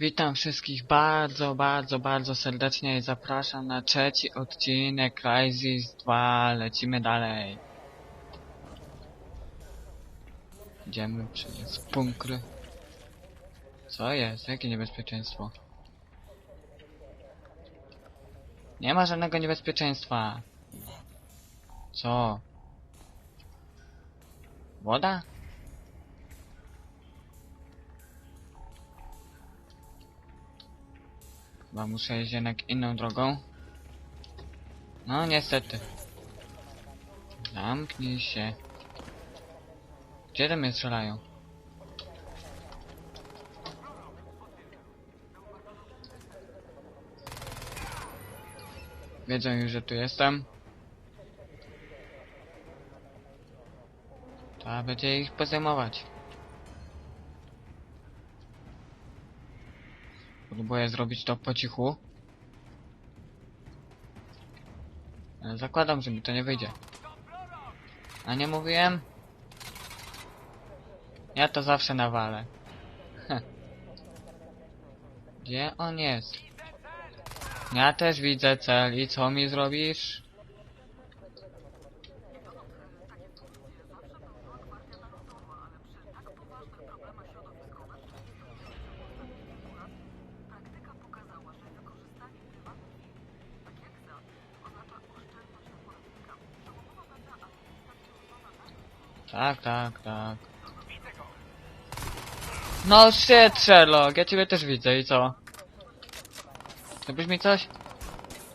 Witam wszystkich bardzo, bardzo, bardzo serdecznie i zapraszam na trzeci odcinek Crysis 2. Lecimy dalej. Idziemy przez bunkry. Co jest? Jakie niebezpieczeństwo? Nie ma żadnego niebezpieczeństwa. Co? Woda? Chyba muszę iść jednak inną drogą. No niestety. Zamknij się. Gdzie tam mnie strzelają? Wiedzą już, że tu jestem. Trzeba będzie ich pozajmować. Próbuję zrobić to po cichu. Ale zakładam, że mi to nie wyjdzie. A nie mówiłem? Ja to zawsze nawalę. Heh. Gdzie on jest? Ja też widzę cel i co mi zrobisz? Tak, tak, tak. No shit, Sherlock, ja ciebie też widzę i co? Robisz mi coś?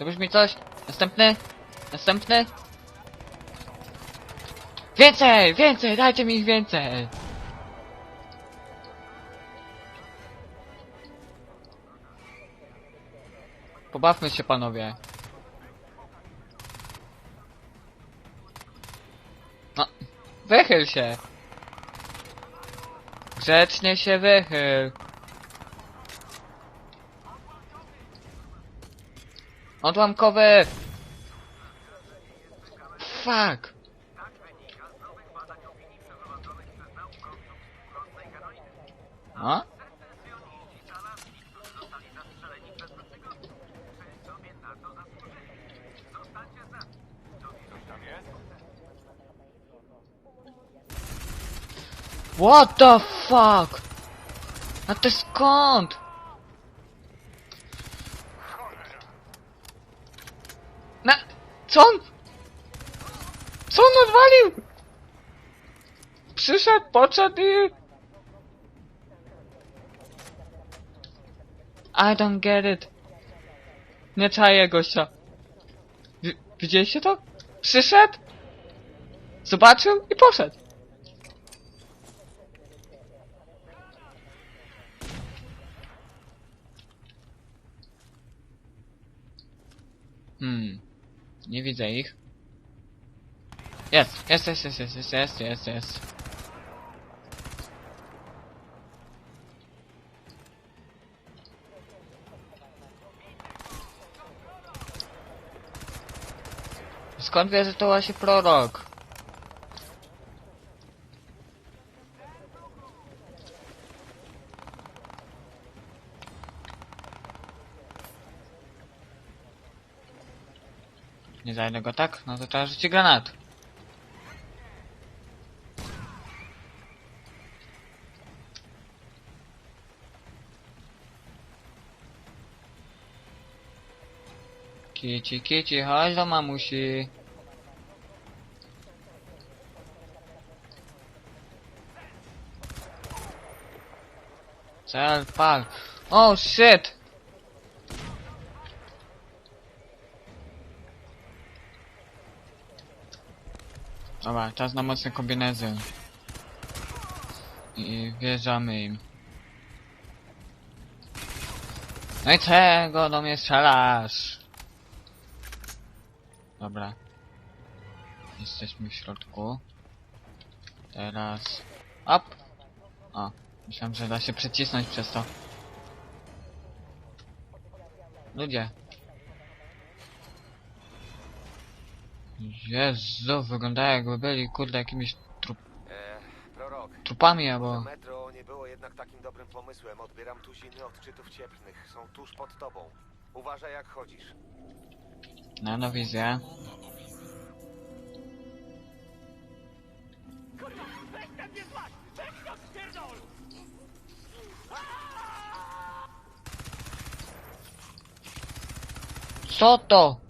Robisz mi coś? Następny? Następny? Więcej! Więcej! Dajcie mi ich więcej! Pobawmy się panowie. Wychyl się! Grzecznie się wychyl! Odłamkowy! Fuck! A? What the fuck? A ty skąd? Na... Co on? Co on odwalił? Przyszedł, podszedł i... I don't get it. Nie czaję gościa. Wi- widzieliście to? Przyszedł, zobaczył i poszedł. Hmm. Nie widzę ich. Jest, jest, jest, jest, jest, jest, jest, jest, jest. Skąd wiesz, że to właśnie prorok? Nie zajdę go tak? No to trzeba rzucić granat. Kici, kici, chodź do mamusi. Cel, pal. Oh shit! Dobra, czas na mocne kombinezy. I wjeżdżamy im. No i czego do mnie strzelasz? Dobra. Jesteśmy w środku. Teraz... Up! O, myślałem, że da się przycisnąć przez to. Ludzie. Jezu, wyglądają jakby byli, kurde, jakimiś trup E, prorok, trupami albo... metro nie było jednak takim dobrym pomysłem. Odbieram tuziny odczytów cieplnych. Są tuż pod tobą. Uważaj jak chodzisz. Nanowizja. Co to?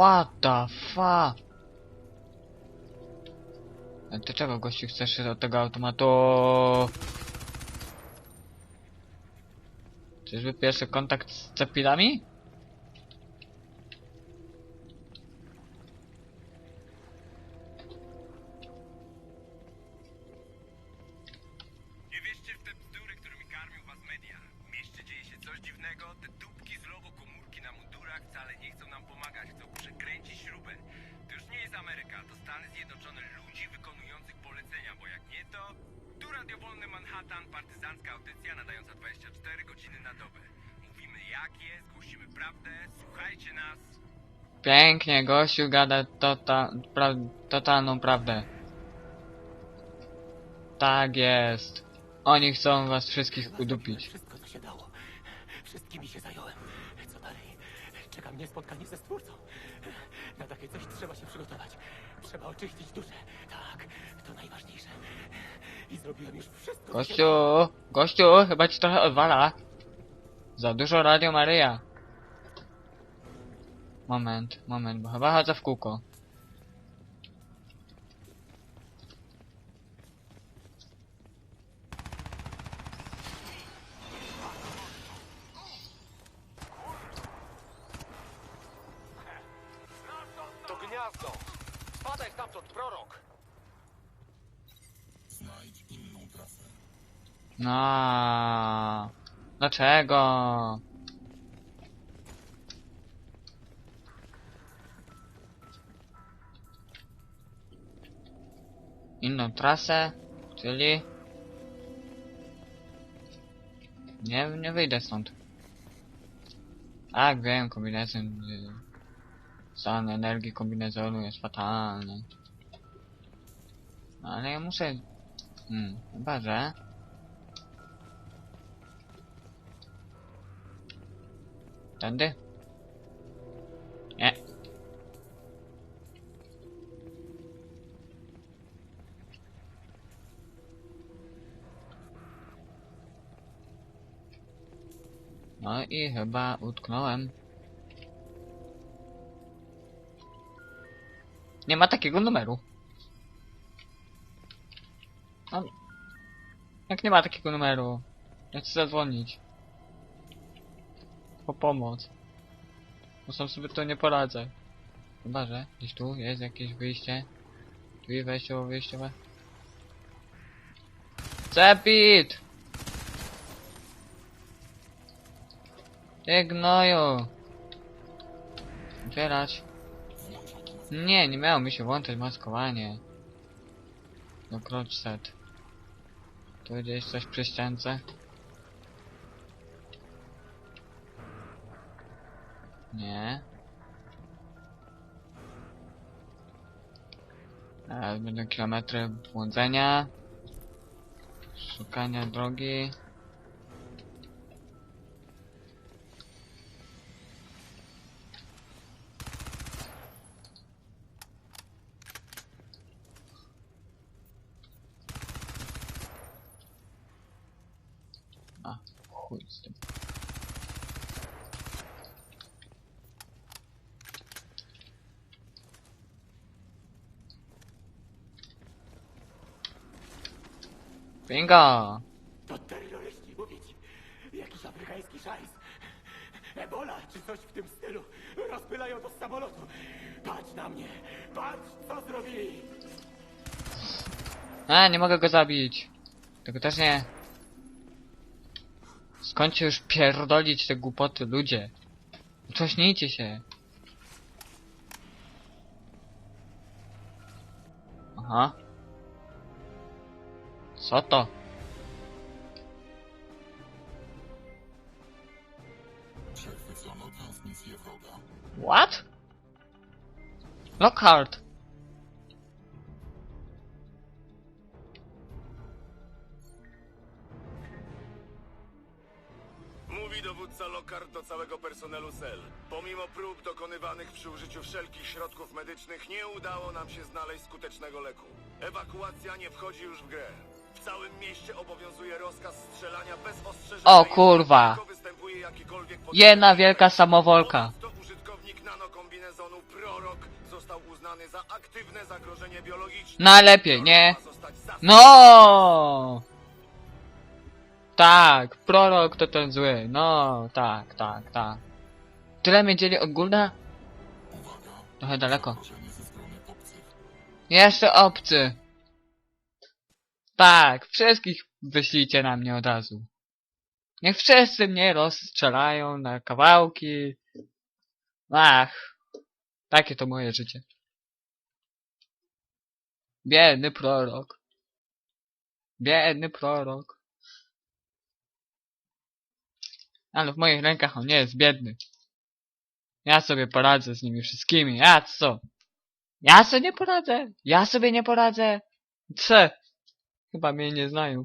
What the fuck? A ty czego gościu chcesz do tego automatu? Czyżby pierwszy kontakt z cepilami? Nie wierzcie w te bzdury, którymi karmią was media. W mieście dzieje się coś dziwnego, te mundurach wcale nie chcą nam pomagać, chcą przekręcić śrubę. To już nie jest Ameryka, to Stany Zjednoczone ludzi wykonujących polecenia, bo jak nie to... Tu radiowolny Manhattan, partyzancka audycja nadająca 24 godziny na dobę. Mówimy jak jest, głosimy prawdę, słuchajcie nas. Pięknie, gościu gada tota, pra, totalną prawdę. Tak jest. Oni chcą was wszystkich udupić. Wszystko, co się dało. Wszystkimi się zająłem. Czeka mnie spotkanie ze Stwórcą. Na takie coś trzeba się przygotować. Trzeba oczyścić duszę. Tak, to najważniejsze. I zrobiłem już wszystko, Gościu, gościu, chyba ci trochę odwala. Za dużo Radio Maryja. Moment, moment, bo chyba chodzę w kółko. To gniazdo! Spadaj stamtąd, prorok! No. Dlaczego? Inną trasę, czyli... Nie, nie wyjdę stąd. Tak, wiem, kombinezon... Stan energii kombinezonu jest fatalny. No, ale ja muszę... Hmm, chyba że... Tędy? Nie. No i chyba utknąłem. Nie ma takiego numeru. No, jak nie ma takiego numeru? Ja chcę zadzwonić po pomoc. Bo sam sobie to nie poradzę. Chyba, że gdzieś tu jest jakieś wyjście. Tu jest wejściowo, wyjściowe. Cepit! Ty gnoju! Otwierać. Nie, nie miało mi się włączać maskowanie. No crotch set. Tu gdzieś coś przy ściance. Nie. E, będą kilometry błądzenia. Szukania drogi. Chuj z tym. Bingo! To terroryści, mówię ci. Jakiś afrykański szajs. Ebola, czy coś w tym stylu. Rozpylają to z samolotu. Patrz na mnie. Patrz, co zrobili. A, nie mogę go zabić. Tego też nie. Skończcie już pierdolić te głupoty, ludzie. Ucześnijcie się. Aha. Co to? What? Lockhart. Nam się znaleźć skutecznego leku. Ewakuacja nie wchodzi już w grę. W całym mieście obowiązuje rozkaz strzelania bez ostrzeżenia. O kurwa. Jedna wielka samowolka. to użytkownik nanokombinezonu Prorok został uznany za aktywne zagrożenie biologiczne. Najlepiej, nie? No! Tak, prorok to ten zły. No, tak, tak, tak. Tyle mnie dzieli od Gulda? Trochę daleko. Jeszcze obcy. Tak, wszystkich wyślijcie na mnie od razu. Niech wszyscy mnie rozstrzelają na kawałki. Ach, takie to moje życie. Biedny prorok. Biedny prorok. Ale w moich rękach on nie jest biedny. Ja sobie poradzę z nimi wszystkimi. Ja co? Ja sobie nie poradzę. Ja sobie nie poradzę. Co? Chyba mnie nie znają.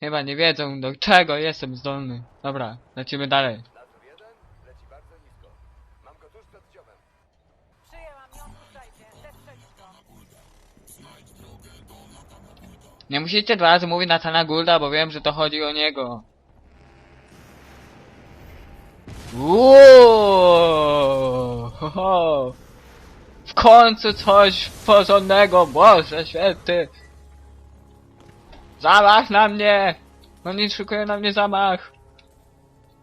Chyba nie wiedzą do czego jestem zdolny. Dobra, lecimy dalej. Nie musicie dwa razy mówić Natana Goulda, bo wiem, że to chodzi o niego. Uuuu, ho, ho. W końcu coś porządnego, Boże święty. Zamach na mnie! Oni szykują na mnie zamach.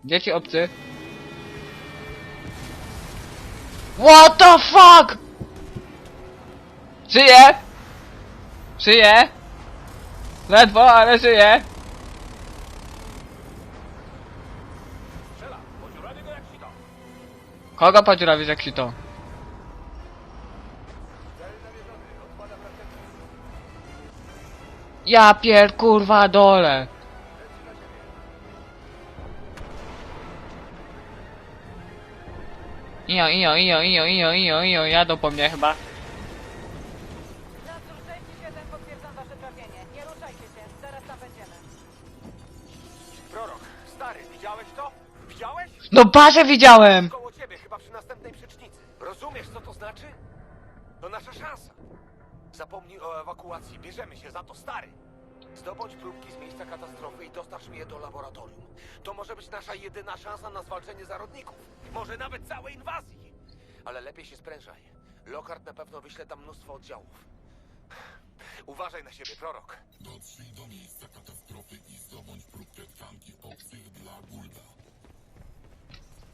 Gdzie ci obcy? What the fuck? Żyje? Żyje? Ledwo, ale żyje. Kogo podziurawisz jak się to? Ja pier kurwa dole. Ijo, ijo, ijo, ijo, ijo, ijo, ijo, jadą po mnie chyba. Nadzór 6 potwierdzam Zapomnij o ewakuacji, bierzemy się za to, stary. Zdobądź próbki z miejsca katastrofy i dostarcz mi je do laboratorium. To może być nasza jedyna szansa na zwalczenie zarodników. Może nawet całej inwazji. Ale lepiej się sprężaj. Lockhart na pewno wyśle tam mnóstwo oddziałów. Uważaj na siebie, prorok.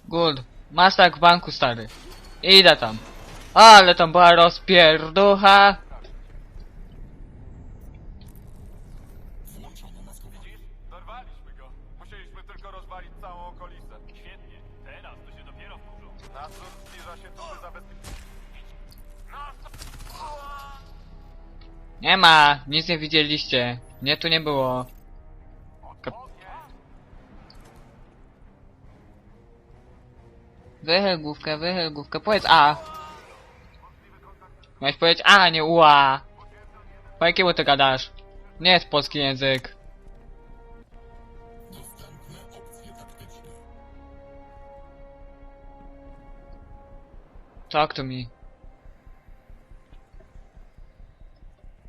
Good. Masz tak w banku, stary. Idę tam. Ale tam była rozpierducha. Nie ma, nic nie widzieliście. Mnie tu nie było. Kap wychyl główkę, wychyl główkę, powiedz A. Miałeś powiedzieć A, a nie UA. Po jakiemu ty gadasz? Nie jest polski język. Talk to me.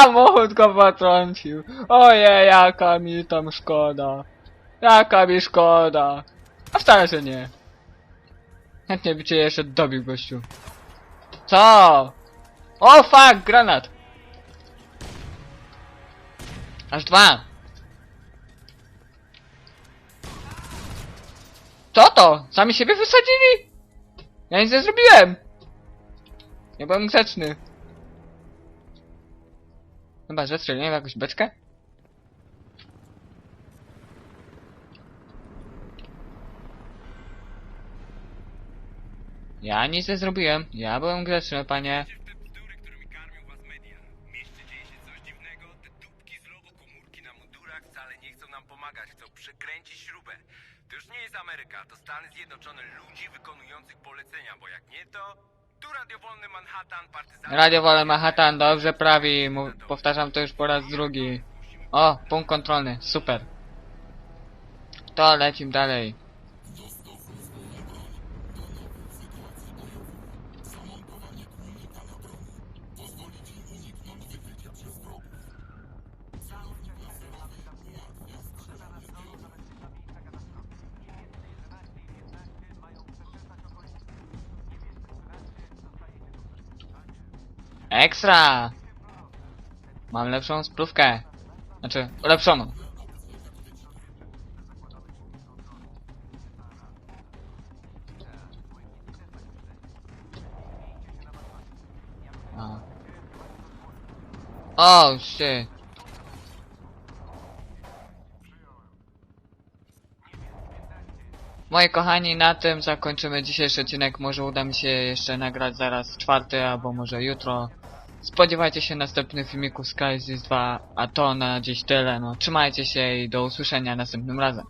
Samochód go potrącił. Ojej, jaka mi tam szkoda. Jaka mi szkoda. A wcale się nie. Chętnie by cię jeszcze dobił, gościu. Co? O fuck, granat. Aż dwa. Co to? Sami siebie wysadzili? Ja nic nie zrobiłem. Ja byłem grzeczny. Chyba, że strzeliłem jakąś beczkę? Ja nic nie zrobiłem. Ja byłem grzeczny, panie. Ameryka, to Stany Zjednoczone ludzi wykonujących polecenia, bo jak nie to... Radio Wolę Manhattan dobrze prawi. Mu- powtarzam to już po raz drugi. O, punkt kontrolny. Super. To lecim dalej. Ekstra! Mam lepszą sprówkę. Znaczy, ulepszoną. A. Oh shit. Moi kochani, na tym zakończymy dzisiejszy odcinek. Może uda mi się jeszcze nagrać zaraz czwarty, albo może jutro. Spodziewajcie się następnych filmików z Crysis 2, a to na dziś tyle. No, trzymajcie się i do usłyszenia następnym razem.